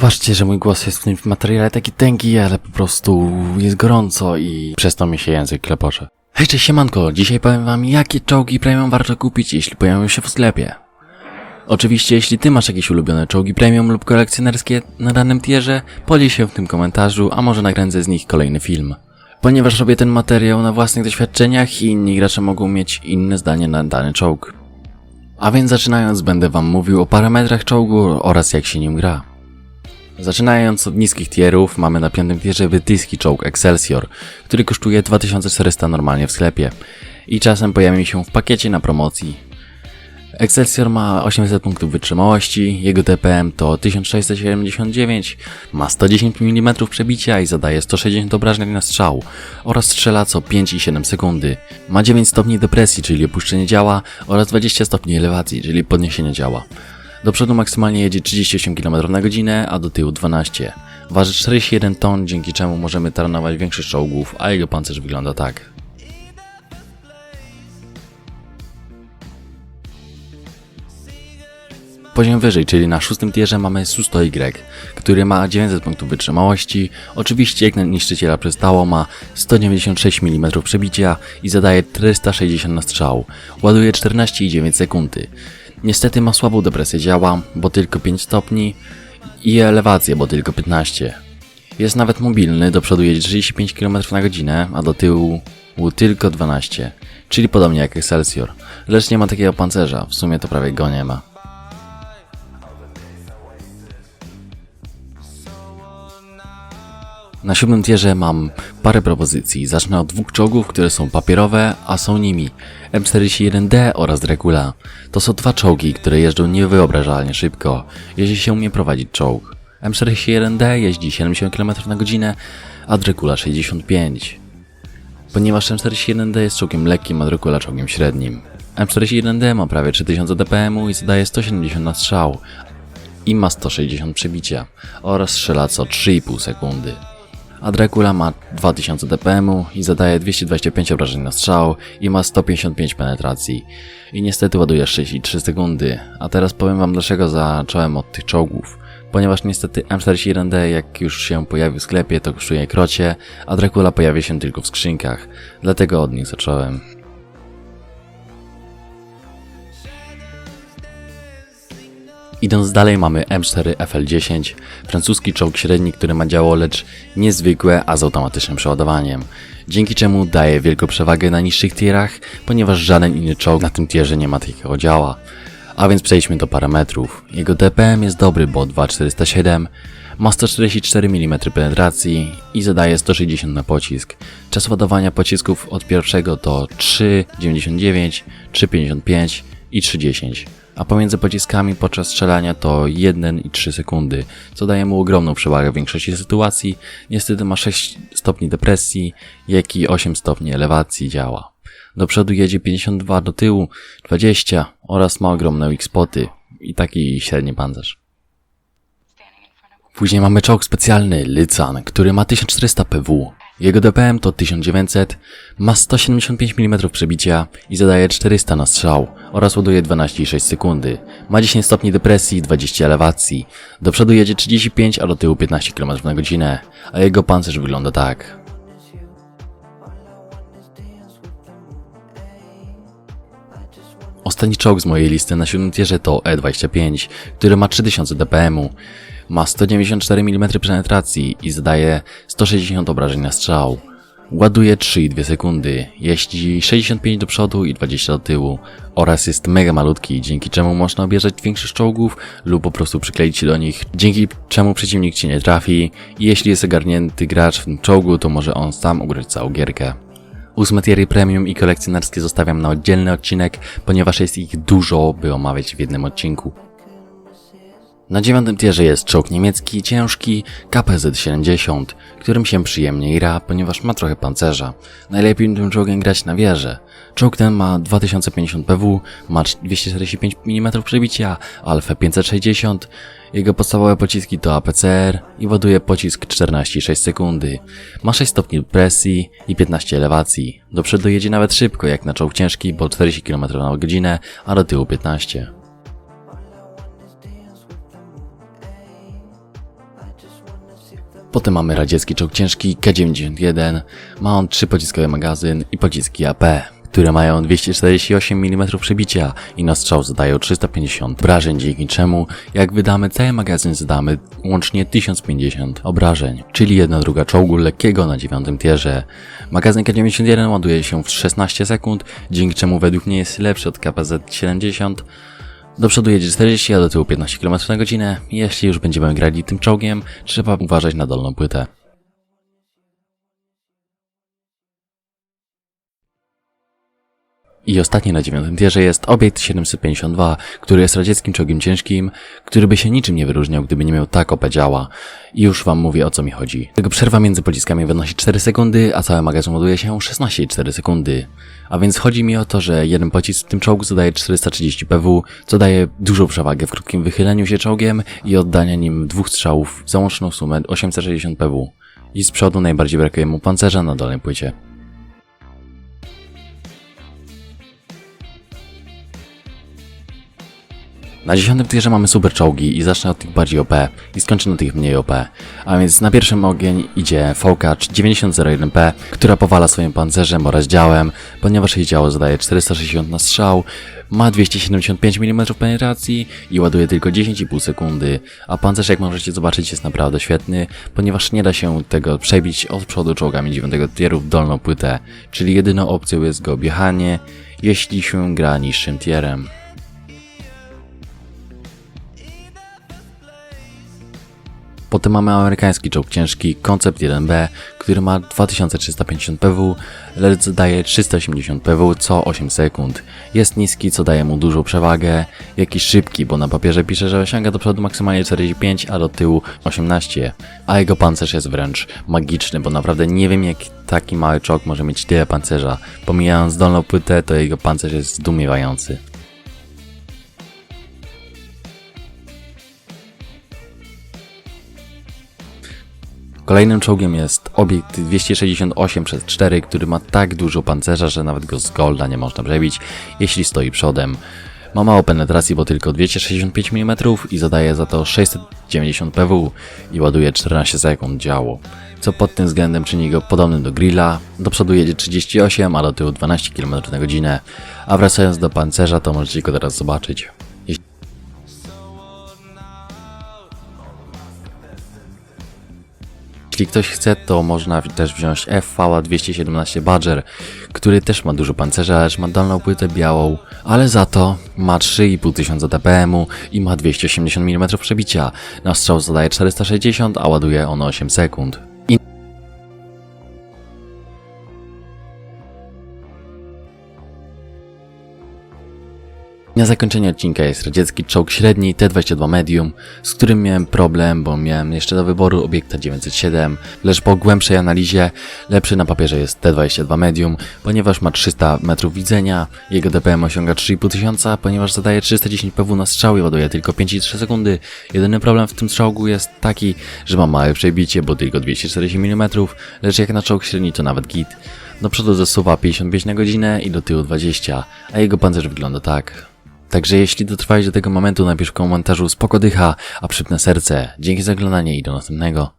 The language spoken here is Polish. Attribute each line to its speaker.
Speaker 1: Wybaczcie, że mój głos jest w tym materiale taki tęgi, ale po prostu jest gorąco i przez to mi się język klepocze. Hej, cześć siemanko, dzisiaj powiem wam jakie czołgi premium warto kupić, jeśli pojawią się w sklepie. Oczywiście, jeśli ty masz jakieś ulubione czołgi premium lub kolekcjonerskie na danym tierze, podziel się w tym komentarzu, a może nakręcę z nich kolejny film. Ponieważ robię ten materiał na własnych doświadczeniach i inni gracze mogą mieć inne zdanie na dany czołg. A więc zaczynając będę wam mówił o parametrach czołgu oraz jak się nim gra. Zaczynając od niskich tierów, mamy na piątym tierze brytyjski czołg Excelsior, który kosztuje 2400 normalnie w sklepie i czasem pojawi się w pakiecie na promocji. Excelsior ma 800 punktów wytrzymałości, jego DPM to 1679, ma 110 mm przebicia i zadaje 160 obrażeń na strzał oraz strzela co 5 i 7 sekundy. Ma 9 stopni depresji, czyli opuszczenie działa oraz 20 stopni elewacji, czyli podniesienie działa. Do przodu maksymalnie jedzie 38 km na godzinę, a do tyłu 12. Waży 41 ton, dzięki czemu możemy taranować większość czołgów, a jego pancerz wygląda tak. Poziom wyżej, czyli na szóstym tierze mamy Su-100Y, który ma 900 punktów wytrzymałości. Oczywiście jak na niszczyciela przystało ma 196 mm przebicia i zadaje 460 na strzał. Ładuje 14,9 sekundy. Niestety ma słabą depresję działa, bo tylko 5 stopni i elewację, bo tylko 15. Jest nawet mobilny, do przodu jedzie 35 km na godzinę, a do tyłu tylko 12, czyli podobnie jak Excelsior. Lecz nie ma takiego pancerza, w sumie to prawie go nie ma. Na siódmym tierze mam parę propozycji. Zacznę od dwóch czołgów, które są papierowe, a są nimi M41D oraz Dracula. To są dwa czołgi, które jeżdżą niewyobrażalnie szybko, jeśli się umie prowadzić czołg. M41D jeździ 70 km na godzinę, a Dracula 65. Ponieważ M41D jest czołgiem lekkim, a Dracula czołgiem średnim. M41D ma prawie 3000 dpm i zadaje 170 na strzał, i ma 160 przebicia oraz strzela co 3,5 sekundy a Dracula ma 2000 dpm i zadaje 225 obrażeń na strzał i ma 155 penetracji. I niestety ładuje 6,3 sekundy. A teraz powiem wam dlaczego zacząłem od tych czołgów. Ponieważ niestety M41D jak już się pojawił w sklepie to kosztuje krocie, a Dracula pojawia się tylko w skrzynkach. Dlatego od nich zacząłem. Idąc dalej mamy M4 FL10, francuski czołg średni, który ma działo lecz niezwykłe, a z automatycznym przeładowaniem. Dzięki czemu daje wielką przewagę na niższych tierach, ponieważ żaden inny czołg na tym tierze nie ma takiego działa. A więc przejdźmy do parametrów. Jego DPM jest dobry, bo 2407, ma 144 mm penetracji i zadaje 160 na pocisk. Czas ładowania pocisków od pierwszego to 3,99, 3,55 i 3,10 a pomiędzy pociskami podczas strzelania to 1 i 3 sekundy, co daje mu ogromną przewagę w większości sytuacji. Niestety ma 6 stopni depresji, jak i 8 stopni elewacji działa. Do przodu jedzie 52, do tyłu 20 oraz ma ogromne weak spoty i taki średni pancerz. Później mamy czołg specjalny Lycan, który ma 1400 PW. Jego DPM to 1900, ma 175 mm przebicia i zadaje 400 na strzał oraz ładuje 12,6 sekundy. Ma 10 stopni depresji i 20 elewacji. Do przodu jedzie 35, a do tyłu 15 km na godzinę, a jego pancerz wygląda tak. Ostatni czołg z mojej listy na siódmym tierze to E25, który ma 3000 dpm. Ma 194 mm penetracji i zadaje 160 obrażeń na strzał. Ładuje 3,2 sekundy, jeździ 65 do przodu i 20 do tyłu oraz jest mega malutki, dzięki czemu można obierzać większych czołgów lub po prostu przykleić się do nich, dzięki czemu przeciwnik ci nie trafi i jeśli jest ogarnięty gracz w tym czołgu, to może on sam ugrać całą gierkę. Ósme premium i kolekcjonerskie zostawiam na oddzielny odcinek, ponieważ jest ich dużo, by omawiać w jednym odcinku. Na dziewiątym tierze jest czołg niemiecki ciężki KPZ-70, którym się przyjemnie gra, ponieważ ma trochę pancerza. Najlepiej tym czołgiem grać na wieżę. Czołg ten ma 2050 PW, ma 245 mm przebicia, Alfa 560, jego podstawowe pociski to APCR i ładuje pocisk 14,6 sekundy. Ma 6 stopni presji i 15 elewacji. Do przodu jedzie nawet szybko jak na czołg ciężki, bo 40 km na godzinę, a do tyłu 15. Potem mamy radziecki czołg ciężki K-91. Ma on trzy pociskowy magazyn i pociski AP, które mają 248 mm przebicia i na strzał zadają 350 obrażeń, dzięki czemu jak wydamy cały magazyn zadamy łącznie 1050 obrażeń, czyli jedna druga czołgu lekkiego na dziewiątym tierze. Magazyn K-91 ładuje się w 16 sekund, dzięki czemu według mnie jest lepszy od KPZ-70. Do przodu jedzie 40, a do tyłu 15 km na godzinę. Jeśli już będziemy grali tym czołgiem, trzeba uważać na dolną płytę. I ostatni na dziewiątym tierze jest obiekt 752, który jest radzieckim czołgiem ciężkim, który by się niczym nie wyróżniał, gdyby nie miał tak OP działa. I już wam mówię o co mi chodzi. Tego przerwa między pociskami wynosi 4 sekundy, a cały magazyn ładuje się 16,4 sekundy. A więc chodzi mi o to, że jeden pocisk w tym czołgu zadaje 430 PW, co daje dużą przewagę w krótkim wychyleniu się czołgiem i oddania nim dwóch strzałów za łączną sumę 860 PW. I z przodu najbardziej brakuje mu pancerza na dolnej płycie. Na dziesiątym tierze mamy super czołgi i zacznę od tych bardziej OP i skończę na tych mniej OP. A więc na pierwszym ogień idzie Focacz 9001P, która powala swoim pancerzem oraz działem, ponieważ jej działo zadaje 460 na strzał, ma 275 mm penetracji i ładuje tylko 10,5 sekundy, a pancerz jak możecie zobaczyć jest naprawdę świetny, ponieważ nie da się tego przebić od przodu czołgami 9 tieru w dolną płytę, czyli jedyną opcją jest go objechanie, jeśli się gra niższym tierem. Potem mamy amerykański czołg ciężki Concept 1B, który ma 2350 PW, lecz daje 380 PW co 8 sekund. Jest niski, co daje mu dużą przewagę, jakiś szybki, bo na papierze pisze, że osiąga do przodu maksymalnie 45, a do tyłu 18. A jego pancerz jest wręcz magiczny, bo naprawdę nie wiem jak taki mały czołg może mieć tyle pancerza. Pomijając dolną płytę, to jego pancerz jest zdumiewający. Kolejnym czołgiem jest obiekt 268 przez 4, który ma tak dużo pancerza, że nawet go z golda nie można przebić, jeśli stoi przodem. Ma mało penetracji, bo tylko 265 mm i zadaje za to 690 PW i ładuje 14 sekund działo. Co pod tym względem czyni go podobnym do grilla. Do przodu jedzie 38, a do tyłu 12 km na godzinę. A wracając do pancerza, to możecie go teraz zobaczyć. Jeśli ktoś chce, to można też wziąć FV 217 Badger, który też ma dużo pancerza, lecz ma dolną płytę białą, ale za to ma 3,5 tysiąca DPM i ma 280 mm przebicia. Na strzał zadaje 460, a ładuje on 8 sekund. Na zakończenie odcinka jest radziecki czołg średni T-22 Medium, z którym miałem problem, bo miałem jeszcze do wyboru obiekta 907, lecz po głębszej analizie lepszy na papierze jest T-22 Medium, ponieważ ma 300 metrów widzenia, jego DPM osiąga 3,5 tysiąca, ponieważ zadaje 310 PW na strzał i ładuje tylko 5,3 sekundy. Jedyny problem w tym czołgu jest taki, że ma małe przebicie, bo tylko 240 mm, lecz jak na czołg średni to nawet git. Do przodu zasuwa 55 na godzinę i do tyłu 20, a jego pancerz wygląda tak. Także jeśli dotrwałeś do tego momentu, napisz w komentarzu spoko dycha, a przypnę serce. Dzięki za oglądanie i do następnego.